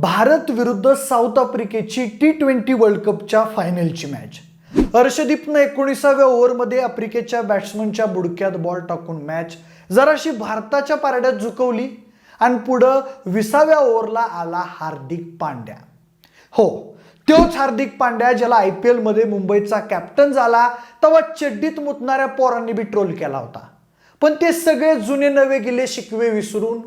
भारत विरुद्ध साऊथ आफ्रिकेची T twenty world कपच्या फायनलची मॅच हर्षदीपनं एकोणीसाव्या ओव्हरमध्ये आफ्रिकेच्या बॅट्समनच्या बुडक्यात बॉल टाकून मॅच जराशी भारताच्या पारड्यात झुकवली आणि पुढं विसाव्या ओव्हरला आला हार्दिक पांड्या. हो तोच हार्दिक पांड्या ज्याला आय पी एलमध्ये मुंबईचा कॅप्टन झाला तेव्हा चड्डीत मुतणाऱ्या पोरांनी बी ट्रोल केला होता. पण ते सगळे जुने नवे गेले शिकवे विसरून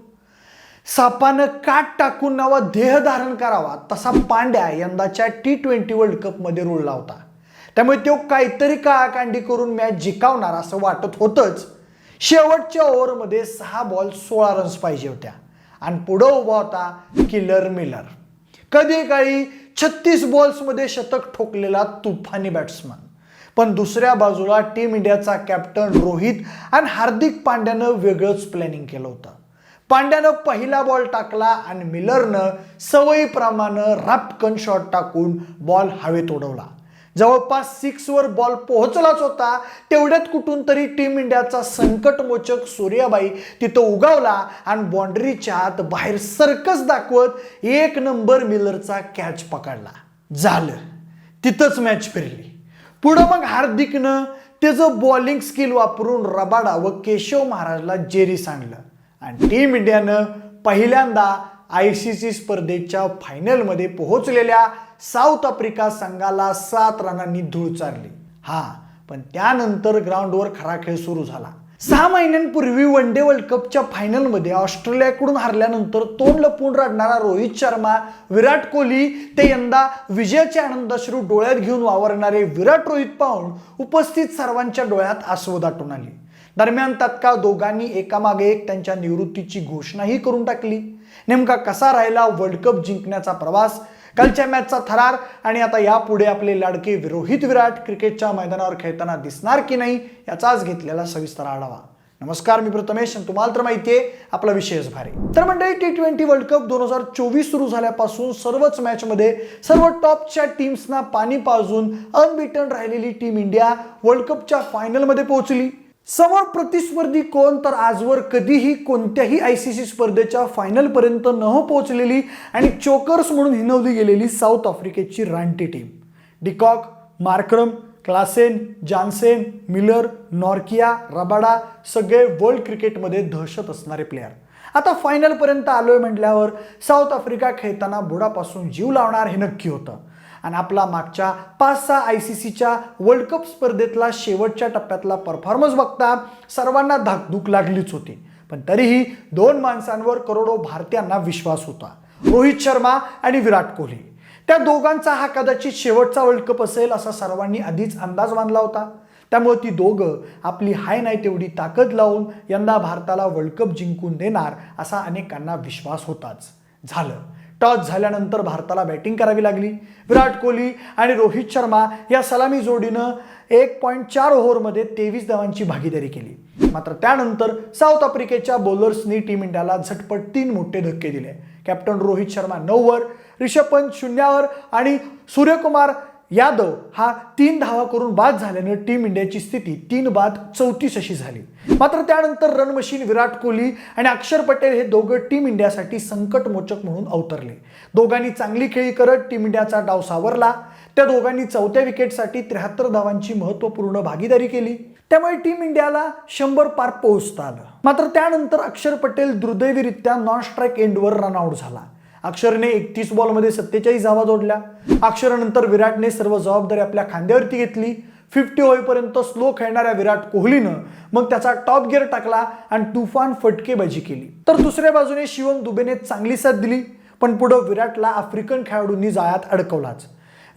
सापानं काट टाकून नवा देह धारण करावा तसा पांड्या यंदाच्या टी ट्वेंटी वर्ल्ड कपमध्ये रुळला होता. त्यामुळे तो काहीतरी काळाकांडी करून मॅच जिंकावणार असं वाटत होतंच. शेवटच्या ओव्हरमध्ये सहा बॉल सोळा रन्स पाहिजे होत्या. आणि पुढं उभा होता किलर मिलर. कधी काळी छत्तीस बॉल्समध्ये शतक ठोकलेला तुफानी बॅट्समन पण दुसऱ्या बाजूला टीम इंडियाचा कॅप्टन रोहित आणि हार्दिक पांड्यानं वेगळंच प्लॅनिंग केलं होतं. पांड्यानं पहिला बॉल टाकला आणि मिलरनं सवयीप्रमाणे रापकन शॉट टाकून बॉल हवेत उडवला. जवळपास सिक्सवर बॉल पोहोचलाच होता. तेवढ्यात कुठून तरी टीम इंडियाचा संकटमोचक सूर्याबाई तिथं उगावला आणि बाँड्रीच्या आत बाहेर सर्कस दाखवत एक नंबर मिलरचा कॅच पकडला. झालं. तिथंच मॅच फिरली. पुढं मग हार्दिकनं त्याचं बॉलिंग स्किल वापरून रबाडा व केशव महाराजला जेरी आणलं. आणि टीम इंडियानं पहिल्यांदा आय सी सी स्पर्धेच्या फायनलमध्ये पोहोचलेल्या साऊथ आफ्रिका संघाला सात रनांनी धूळ चारली. हा पण त्यानंतर ग्राउंडवर खरा खेळ सुरू झाला. सहा महिन्यांपूर्वी वन डे वर्ल्ड कपच्या फायनलमध्ये ऑस्ट्रेलियाकडून हारल्यानंतर तोंड लपून रडणारा रोहित शर्मा विराट कोहली ते यंदा विजयाचे आनंदाश्रू डोळ्यात घेऊन वावरणारे विराट रोहित पाहून उपस्थित सर्वांच्या डोळ्यात आसव दाटून आली. दरम्यान तत्काळ दोघांनी एकामागे एक त्यांच्या निवृत्तीची घोषणाही करून टाकली. नेमका कसा राहिला वर्ल्ड कप जिंकण्याचा प्रवास? कालच्या मॅचचा थरार आणि आता यापुढे आपले लाडके रोहित विराट क्रिकेटच्या मैदानावर खेळताना दिसणार की नाही याचाच घेतलेला सविस्तर आढावा. नमस्कार मी प्रथमेश आणि तुम्हाला तर माहिती आहे आपला विषयच भारी. तर मंडळी टी ट्वेंटी वर्ल्ड कप दोन हजार चोवीस सुरू झाल्यापासून सर्वच मॅचमध्ये सर्व टॉपच्या टीम्सना पाणी पाजून अनबिटन राहिलेली टीम इंडिया वर्ल्ड कपच्या फायनलमध्ये पोहोचली. समोर प्रतिस्पर्धी कोण तर आजवर कधीही कोणत्याही आय सी सी स्पर्धेच्या फायनलपर्यंत न पोहोचलेली आणि चोकर्स म्हणून हिनवली गेलेली साऊथ आफ्रिकेची रानटी team. De Kock Markram Klaasen Jansen Miller Nortje Rabada सगळे वर्ल्ड क्रिकेटमध्ये दहशत असणारे प्लेयर आता फायनलपर्यंत आलोय म्हटल्यावर साऊथ आफ्रिका खेळताना बुडापासून जीव लावणार हे नक्की होतं. आणि आपला मागच्या पाच सहा आय सी सीच्या वर्ल्ड कप स्पर्धेतला शेवटच्या टप्प्यातला परफॉर्मन्स बघता सर्वांना धाकधूक लागलीच होती. पण तरीही दोन माणसांवर करोडो भारतीयांना विश्वास होता. रोहित शर्मा आणि विराट कोहली. त्या दोघांचा हा कदाचित शेवटचा वर्ल्ड कप असेल असा सर्वांनी आधीच अंदाज बांधला होता. त्यामुळे ती दोघं आपली हाय नाही तेवढी ताकद लावून यंदा भारताला वर्ल्ड कप जिंकून देणार असा अनेकांना विश्वास होताच. झालं. टॉस झाल्यानंतर भारताला बॅटिंग करावी लागली. विराट कोहली आणि रोहित शर्मा या सलामी जोडीनं एक पॉईंट चार ओव्हरमध्ये तेवीस धावांची भागीदारी केली. मात्र त्यानंतर साऊथ आफ्रिकेच्या बॉलर्सनी टीम इंडियाला झटपट तीन मोठे धक्के दिले. कॅप्टन रोहित शर्मा नऊवर रिषभ पंत शून्यावर आणि सूर्यकुमार यादव हा तीन धावा करून बाद झाल्यानं टीम इंडियाची स्थिती तीन बाद चौतीस अशी झाली. मात्र त्यानंतर रन मशीन विराट कोहली आणि अक्षर पटेल हे दोघं टीम इंडियासाठी संकटमोचक म्हणून अवतरले. दोघांनी चांगली खेळी करत टीम इंडियाचा डाव सावरला. त्या दोघांनी चौथ्या विकेटसाठी त्र्याहत्तर धावांची महत्त्वपूर्ण भागीदारी केली. त्यामुळे टीम इंडियाला शंभर पार पोहोचता आलं. मात्र त्यानंतर अक्षर पटेल दुर्दैवीरित्या नॉन स्ट्राईक एंडवर रनआउट झाला. अक्षरने एकतीस बॉलमध्ये सत्तेचाळीस धावा जोडल्या. अक्षरानंतर विराटने सर्व जबाबदारी आपल्या खांद्यावरती घेतली. फिफ्टी होईपर्यंत स्लो खेळणाऱ्या विराट कोहलीनं मग त्याचा टॉप गिअर टाकला आणि तुफान फटकेबाजी केली. तर दुसऱ्या बाजूने शिवम दुबेने चांगली साथ दिली पण पुढं विराटला आफ्रिकन खेळाडूंनी जाळ्यात अडकवलाच.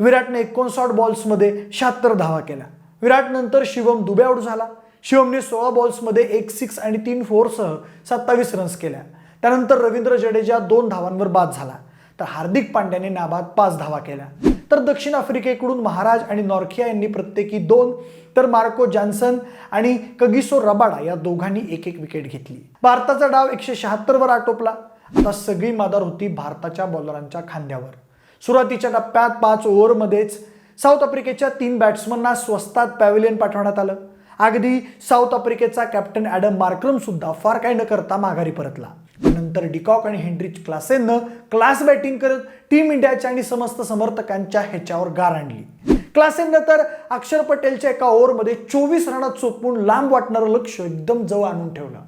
विराटने एकोणसाठ बॉल्समध्ये शहात्तर धावा केल्या. विराट नंतर शिवम दुबे आऊट झाला. शिवमने सोळा बॉल्समध्ये एक सिक्स आणि तीन फोरसह सत्तावीस रन्स केल्या. त्यानंतर रवींद्र जडेजा दोन धावांवर बाद झाला. तर हार्दिक पांड्याने नाबाद पाच धावा केल्या. तर दक्षिण आफ्रिकेकडून महाराज आणि नॉर्खिया यांनी प्रत्येकी दोन तर मार्को जॉन्सन आणि कगिसो रबाडा या दोघांनी एक एक विकेट घेतली. भारताचा डाव एकशे शहात्तरवर आटोपला. आता सगळी मादार होती भारताच्या बॉलरांच्या खांद्यावर. सुरुवातीच्या टप्प्यात पाच ओव्हरमध्येच साऊथ आफ्रिकेच्या तीन बॅट्समनना स्वस्तात पॅव्हिलियन पाठवण्यात आलं. अगदी साऊथ आफ्रिकेचा कॅप्टन ॲडम मार्क्रम सुद्धा फार काही न करता माघारी परतला. नंतर डिकॉक आणि हेनरिच क्लासेननं क्लास बॅटिंग करत टीम इंडियाच्या आणि समस्त समर्थकांच्या ह्याच्यावर गार आणली. क्लासेननं तर अक्षर पटेलच्या एका ओव्हरमध्ये चोवीस रनात चोपून लांब वाटणारं लक्ष एकदम जवळ आणून ठेवलं.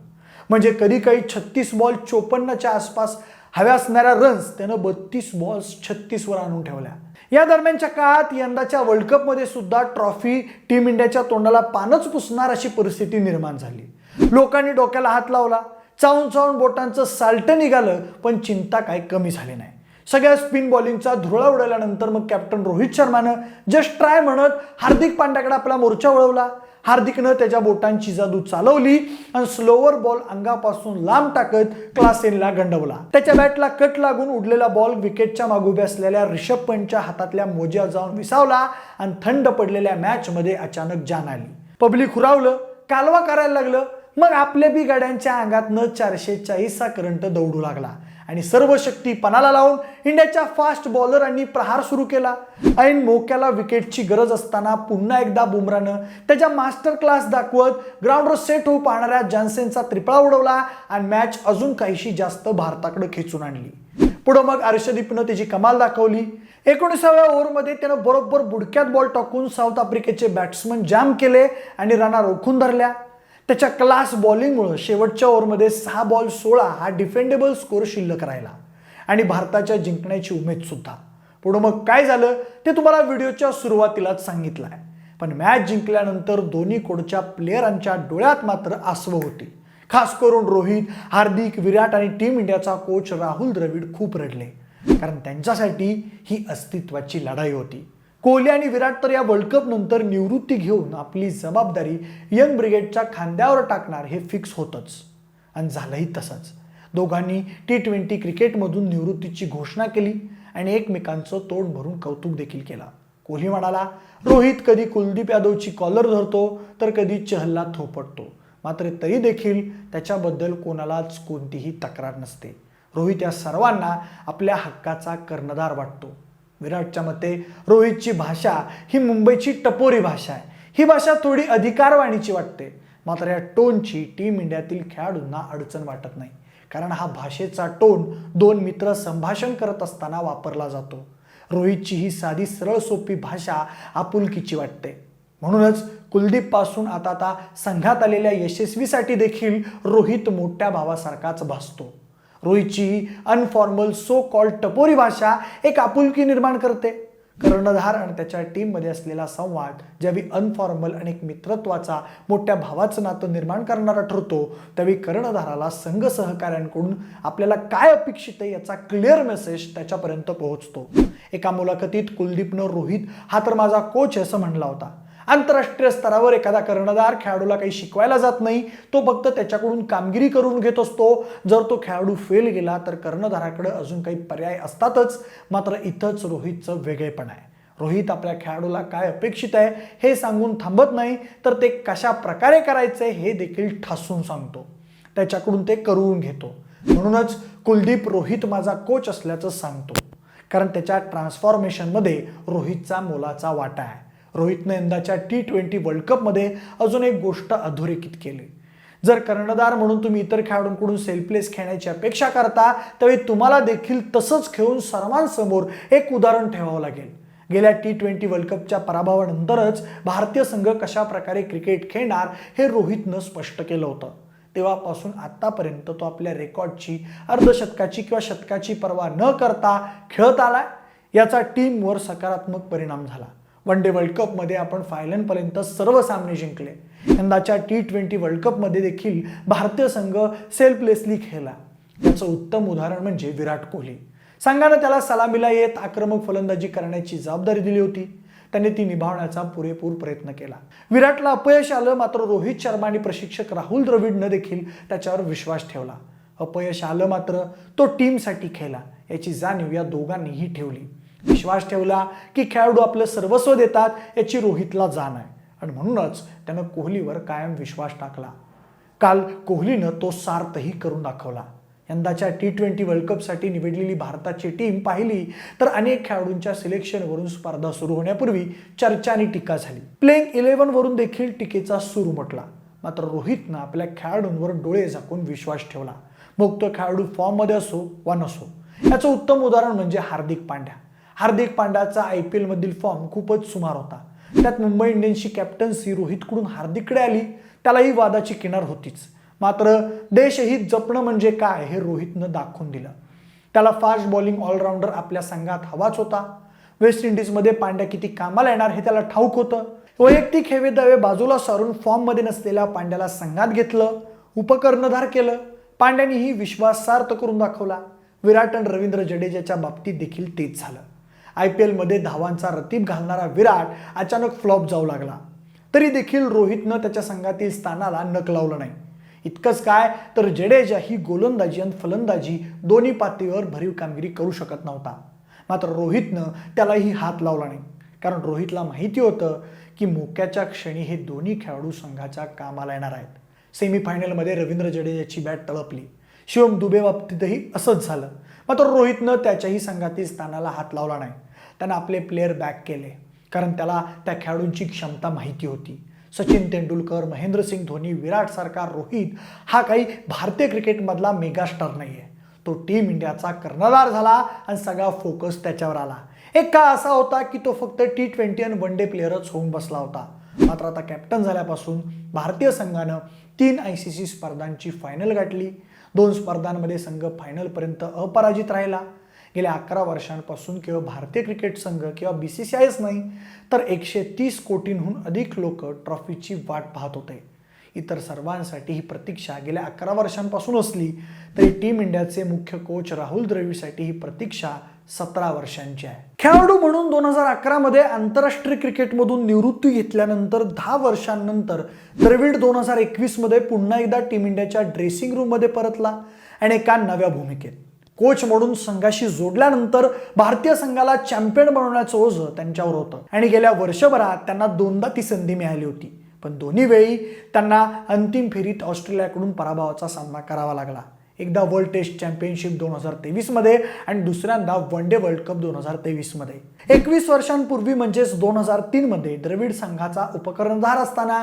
म्हणजे कधी काही छत्तीस बॉल चोपन्नच्या आसपास हव्या असणाऱ्या रन्स त्यानं बत्तीस बॉल्स छत्तीसवर आणून ठेवल्या. या दरम्यानच्या काळात यंदाच्या वर्ल्ड कपमध्ये सुद्धा ट्रॉफी टीम इंडियाच्या तोंडाला पानच पुसणार अशी परिस्थिती निर्माण झाली. लोकांनी डोक्याला हात लावला. चावून चावून बोटांचं साल्टं निघालं पण चिंता काय कमी झाली नाही. सगळ्या स्पिन बॉलिंगचा धुळा उडवल्यानंतर मग कॅप्टन रोहित शर्मानं जस्ट ट्राय म्हणत हार्दिक पांड्याकडे आपला मोर्चा वळवला. हार्दिकनं त्याच्या बोटांची जादू चालवली आणि स्लोवर बॉल अंगापासून लांब टाकत क्लासेनला गंडवला. त्याच्या बॅटला कट लागून उडलेला बॉल विकेटच्या मागोब्या असलेल्या रिषभ पंतच्या हातातल्या मोज्या जाऊन विसावला आणि थंड पडलेल्या मॅचमध्ये अचानक जान आली. पब्लिक हुरावलं कालवा करायला लागलं मग आपल्या बी गाड्यांच्या अंगातनं चारशे चाळीसचा करंट दौडू लागला. आणि सर्व शक्ती पणाला लावून इंडियाच्या फास्ट बॉलरांनी प्रहार सुरू केला. ऐन मोक्याला विकेटची गरज असताना पुन्हा एकदा बुमरानं त्याच्या मास्टर क्लास दाखवत ग्राउंडवर सेट होऊ पाहणाऱ्या जॉन्सेनचा त्रिपळा उडवला आणि मॅच अजून काहीशी जास्त भारताकडे खेचून आणली. पुढं मग अर्षदीपनं त्याची कमाल दाखवली. एकोणीसाव्या ओव्हरमध्ये त्यानं बरोबर बुडक्यात बॉल टाकून साऊथ आफ्रिकेचे बॅट्समन जाम केले आणि रना रोखून धरल्या. त्याच्या क्लास बॉलिंगमुळं शेवटच्या ओव्हरमध्ये सहा बॉल सोळा हा डिफेंडेबल स्कोर शिल्लक राहिला. आणि भारताच्या जिंकण्याची उमेद सुद्धा. पुढं मग काय झालं? ते तुम्हाला व्हिडिओच्या सुरुवातीलाच सांगितलं आहे पण मॅच जिंकल्यानंतर दोन्ही कोडच्या प्लेयरांच्या डोळ्यात मात्र आसवं होती. खास करून रोहित हार्दिक विराट आणि टीम इंडियाचा कोच राहुल द्रविड खूप रडले. कारण त्यांच्यासाठी ही अस्तित्वाची लढाई होती. कोहली आणि विराट तर या वर्ल्ड कप नंतर निवृत्ती घेऊन आपली जबाबदारी यंग ब्रिगेडच्या खांद्यावर टाकणार हे फिक्स होतंच. आणि झालंही तसंच. दोघांनी टी ट्वेंटी क्रिकेटमधून निवृत्तीची घोषणा केली आणि एकमेकांचं तोंड भरून कौतुक देखील केला. कोहली म्हणाला रोहित कधी कुलदीप यादवची कॉलर धरतो तर कधी चहलला थोपटतो. मात्र तरी देखील त्याच्याबद्दल कोणालाच कोणतीही तक्रार नसते. रोहित या सर्वांना आपल्या हक्काचा कर्णधार वाटतो. विराटच्या मते रोहितची भाषा ही मुंबईची टपोरी भाषा आहे. ही भाषा थोडी अधिकारवाणीची वाटते. मात्र या टोनची टीम इंडियातील खेळाडूंना अडचण वाटत नाही. कारण हा भाषेचा टोन दोन मित्र संभाषण करत असताना वापरला जातो. रोहितची ही साधी सरळ सोपी भाषा आपुलकीची वाटते. म्हणूनच कुलदीपपासून आता आता संघात आलेल्या यशस्वीसाठी देखील रोहित मोठ्या भावासारखाच भासतो. रोहितची अनफॉर्मल सो कॉल्ड टपोरी भाषा एक आपुलकी निर्माण करते. कर्णधार आणि त्याच्या टीममध्ये असलेला संवाद ज्यावेळी अनफॉर्मल आणि एक मित्रत्वाचा मोठ्या भावाचं नातं निर्माण करणारा ठरतो त्यावेळी कर्णधाराला संघ सहकाऱ्यांकडून आपल्याला काय अपेक्षित आहे याचा क्लिअर मेसेज त्याच्यापर्यंत पोहोचतो. एका मुलाखतीत कुलदीपनं रोहित हा तर माझा कोच असं म्हणला होता. आंतरराष्ट्रीय स्तरावर एखादा कर्णधार खेळाडूला काही शिकवायला जात नाही तो फक्त त्याच्याकडून कामगिरी करून घेत असतो. जर तो खेळाडू फेल गेला तर कर्णधाराकडे अजून काही पर्याय असतातच. मात्र इथंच रोहितचं वेगळेपण आहे. रोहित आपल्या खेळाडूला काय अपेक्षित आहे हे सांगून थांबत नाही तर ते कशा प्रकारे करायचे हे देखील ठासून सांगतो. त्याच्याकडून ते करून घेतो. म्हणूनच कुलदीप रोहित माझा कोच असल्याचं सांगतो. कारण त्याच्या ट्रान्सफॉर्मेशनमध्ये रोहितचा मोलाचा वाटा आहे. रोहितनं यंदाच्या टी ट्वेंटी वर्ल्ड कपमध्ये अजून एक गोष्ट अधोरेखित केली. जर कर्णधार म्हणून तुम्ही इतर खेळाडूंकडून सेल्फलेस खेळण्याची अपेक्षा करता त्यावेळी तुम्हाला देखील तसंच खेळून सर्वांसमोर एक उदाहरण ठेवावं लागेल. गेल्या टी ट्वेंटी वर्ल्ड कपच्या पराभवानंतरच भारतीय संघ कशा प्रकारे क्रिकेट खेळणार हे रोहितनं स्पष्ट केलं होतं. तेव्हापासून आत्तापर्यंत तो आपल्या रेकॉर्डची अर्धशतकाची किंवा शतकाची पर्वा न करता खेळत आलाय. याचा टीमवर सकारात्मक परिणाम झाला. वन डे वर्ल्ड कपमध्ये आपण फायनलपर्यंत सर्व सामने जिंकले. यंदाच्या टी ट्वेंटी वर्ल्ड कपमध्ये देखील भारतीय संघ सेल्फलेसली खेळला. याचं उत्तम उदाहरण म्हणजे विराट कोहली. संघानं त्याला सलामीला येत आक्रमक फलंदाजी करण्याची जबाबदारी दिली होती. त्याने ती निभावण्याचा पुरेपूर प्रयत्न केला. विराटला अपयश आलं मात्र रोहित शर्मा आणि प्रशिक्षक राहुल द्रविडनं देखील त्याच्यावर विश्वास ठेवला. अपयश आलं मात्र तो टीमसाठी खेळला. याची जाणीव या दोघांनीही ठेवली. विश्वास ठेवला की खेळाडू आपलं सर्वस्व देतात याची रोहितला जाण आहे. आणि म्हणूनच त्यानं कोहलीवर कायम विश्वास टाकला. काल कोहलीनं तो सार्थही करून दाखवला. यंदाच्या टी ट्वेंटी वर्ल्ड कपसाठी निवडलेली भारताची टीम पाहिली तर अनेक खेळाडूंच्या सिलेक्शनवरून स्पर्धा सुरू होण्यापूर्वी चर्चा आणि टीका झाली. प्लेइंग इलेव्हनवरून देखील टीकेचा सूर म्हटला मात्र रोहितनं आपल्या खेळाडूंवर डोळे झाकून विश्वास ठेवला. मग तो खेळाडू फॉर्ममध्ये असो वा नसो याचं उत्तम उदाहरण म्हणजे हार्दिक पांड्या. हार्दिक पांड्याचा आय पी एलमधील फॉर्म खूपच सुमार होता. त्यात मुंबई इंडियन्सची कॅप्टन्सी रोहितकडून हार्दिककडे आली. त्यालाही वादाची किनार होतीच. मात्र देशहित जपणं म्हणजे काय हे रोहितनं दाखवून दिलं. त्याला फास्ट बॉलिंग ऑलराऊंडर आपल्या संघात हवाच होता. वेस्ट इंडिजमध्ये पांड्या किती कामाला येणार हे त्याला ठाऊक होतं. वैयक्तिक हेवे दावे बाजूला सारून फॉर्ममध्ये नसलेल्या पांड्याला संघात घेतलं. उपकर्णधार केलं. पांड्यानेही विश्वास सार्थ करून दाखवला. विराट आणि रवींद्र जडेजाच्या बाबतीत देखील तेच झालं. आय पी एलमध्ये धावांचा रतीब घालणारा विराट अचानक फ्लॉप जाऊ लागला. तरी देखील रोहितनं त्याच्या संघातील स्थानाला नक लावलं नाही. इतकंच काय तर जडेजा ही गोलंदाजी आणि फलंदाजी दोन्ही पातळीवर भरीव कामगिरी करू शकत नव्हता. मात्र रोहितनं त्यालाही हात लावला नाही. कारण रोहितला माहिती होतं की मोक्याच्या क्षणी हे दोन्ही खेळाडू संघाच्या कामाला येणार आहेत. सेमीफायनलमध्ये रवींद्र जडेजाची बॅट तळपली. शिवम दुबे बाबतीतही असंच झालं. मात्र रोहितनं त्याच्याही संघातील स्थानाला हात लावला नाही. त्यानं आपले प्लेअर बॅक केले. कारण त्याला त्या खेळाडूंची क्षमता माहिती होती. सचिन तेंडुलकर महेंद्रसिंग धोनी विराट सरकार रोहित हा काही भारतीय क्रिकेटमधला मेगास्टार नाही आहे तो टीम इंडियाचा कर्णधार झाला आणि सगळा फोकस त्याच्यावर आला. एक काळ असा होता की तो फक्त टी ट्वेंटी आणि वन डे प्लेअरच होऊन बसला होता. मात्र आता कॅप्टन झाल्यापासून भारतीय संघानं तीन आय सी सी स्पर्धांची फायनल गाठली. दोन स्पर्धांमध्ये संघ फायनलपर्यंत अपराजित राहिला. गेल्या अकरा वर्षांपासून केवळ भारतीय क्रिकेट संघ किंवा बी सी सी आयच नाही तर एकशे तीस कोटींहून अधिक लोक ट्रॉफीची वाट पाहत होते. इतर सर्वांसाठी ही प्रतीक्षा गेल्या अकरा वर्षांपासून असली तरी टीम इंडियाचे मुख्य कोच राहुल द्रविडसाठी ही प्रतीक्षा सतरा वर्षांची आहे. खेळाडू म्हणून दोन हजार अकरामध्ये आंतरराष्ट्रीय क्रिकेटमधून निवृत्ती घेतल्यानंतर दहा वर्षांनंतर द्रविड दोन हजार एकवीसमध्ये पुन्हा एकदा टीम इंडियाच्या ड्रेसिंग रूममध्ये परतला आणि एका नव्या भूमिकेत. कोच म्हणून संघाशी जोडल्यानंतर भारतीय संघाला चॅम्पियन बनवण्याचं ओझं त्यांच्यावर होतं. आणि गेल्या वर्षभरात त्यांना दोनदा ती संधी मिळाली होती. पण दोन्ही वेळी त्यांना अंतिम फेरीत ऑस्ट्रेलियाकडून पराभवाचा सामना करावा लागला. एकदा वर्ल्ड टेस्ट चॅम्पियनशिप दोन हजार तेवीसमध्ये आणि दुसऱ्यांदा वन डे वर्ल्ड कप दोन हजार तेवीसमध्ये. एकवीस वर्षांपूर्वी म्हणजेच दोन हजार तीनमध्ये द्रविड संघाचा उपकर्णधार असताना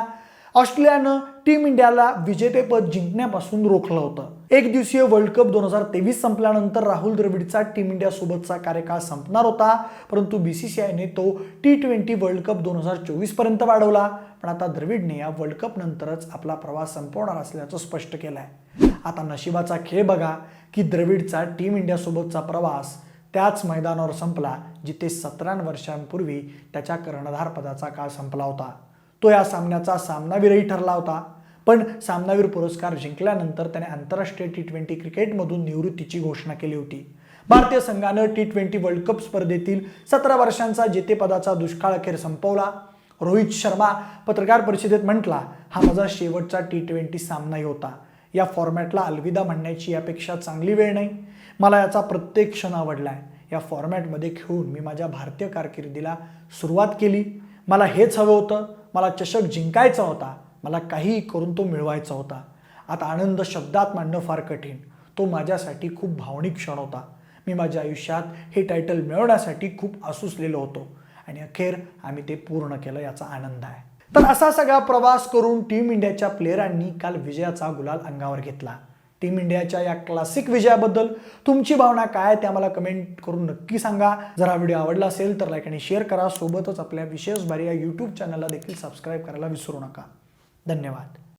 ऑस्ट्रेलियानं टीम इंडियाला विजेतेपद जिंकण्यापासून रोखलं होतं. एक दिवसीय वर्ल्ड कप दोन हजार तेवीस संपल्यानंतर राहुल द्रविडचा टीम इंडियासोबतचा कार्यकाळ संपणार होता परंतु बी सी सी आयने तो टी ट्वेंटी वर्ल्ड कप दोन हजार चोवीसपर्यंत वाढवला. पण आता द्रविडने या वर्ल्ड कप नंतरच आपला प्रवास संपवणार असल्याचं स्पष्ट केलं आहे आता नशिबाचा खेळ बघा की द्रविडचा टीम इंडियासोबतचा प्रवास त्याच मैदानावर संपला जिथे सतरा वर्षांपूर्वी त्याच्या कर्णधार पदाचा काळ संपला होता. तो या सामन्याचा सामनावीरही ठरला होता. पण सामनावीर पुरस्कार जिंकल्यानंतर त्याने आंतरराष्ट्रीय टी ट्वेंटी क्रिकेटमधून निवृत्तीची घोषणा केली होती. भारतीय संघानं टी ट्वेंटी वर्ल्ड कप स्पर्धेतील सतरा वर्षांचा जेतेपदाचा दुष्काळ अखेर संपवला. रोहित शर्मा पत्रकार परिषदेत म्हटला हा माझा शेवटचा टी ट्वेंटी सामनाही होता. या फॉर्मॅटला अलविदा म्हणण्याची यापेक्षा चांगली वेळ नाही. मला याचा प्रत्येक क्षण आवडला आहे या फॉर्मॅटमध्ये खेळून मी माझ्या भारतीय कारकिर्दीला सुरुवात केली. मला हेच हवं होतं. मला चषक जिंकायचा होता मला काहीही करून तो मिळवायचा होता. आता आनंद शब्दात मांडणं फार कठीण. तो माझ्यासाठी खूप भावनिक क्षण होता. मी माझ्या आयुष्यात हे टायटल मिळवण्यासाठी खूप आसुसलेलो होतो. आणि अखेर आम्ही ते पूर्ण केलं याचा आनंद आहे. तर असा सगळा प्रवास करून टीम इंडियाच्या प्लेयरांनी काल विजयाचा गुलाल अंगावर घेतला. टीम इंडियाच्या या क्लासिक विजयाबद्दल तुमची भावना काय ते आम्हाला कमेंट करून नक्की सांगा. जर हा व्हिडिओ आवडला असेल तर लाईक आणि शेअर करा. सोबतच आपल्या विशेष भारी या यूट्यूब चॅनलला देखील सबस्क्राईब करायला विसरू नका. धन्यवाद.